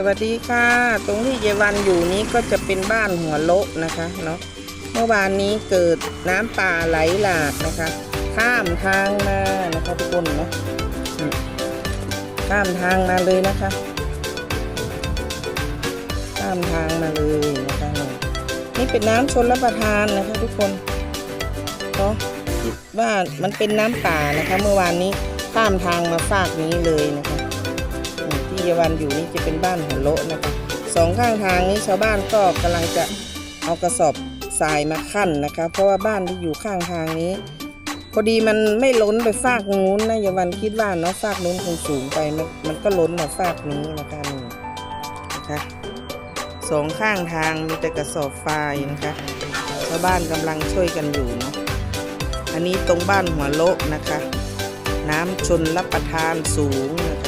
สวัสดีค่ะ ตรงที่เยวันอยู่นี้ก็จะเป็นบ้านหัวโละนะคะเนาะเมื่อวานนี้เกิดน้ำป่าไหลหลากนะคะ ข้ามทางมานะคะทุกคนเนาะข้ามทางมาเลยนะคะ ข้ามทางมาเลยนะคะนี่ยนี่เป็นน้ำชนรับประทานนะคะ ทุกคนเนาะคิดว่ามันเป็นน้ำป่านะคะ เมื่อวานนี้ข้ามทางมาฝากนี้เลยนะคะ ที่เยาวันอยู่นี่จะเป็นบ้านหัวโละนะคะสองข้างทางนี้ชาวบ้านก็กำลังจะเอากระสอบทรายมาขั้นนะคะ เพราะว่าบ้านที่อยู่ข้างทางนี้ พอดีมันไม่ล้นไปฟากนู้นนะเยาวันคิดว่าเนาะฟากนู้นคงสูงไปมันมันก็ล้นมาฟากนี้นะคะนี่นะคะสองข้างทางมีแต่กระสอบทรายนะคะชาวบ้านกำลังช่วยกันอยู่เนาะอันนี้ตรงบ้านหัวโละนะคะ น้ำชนรับประทานสูงนะคะ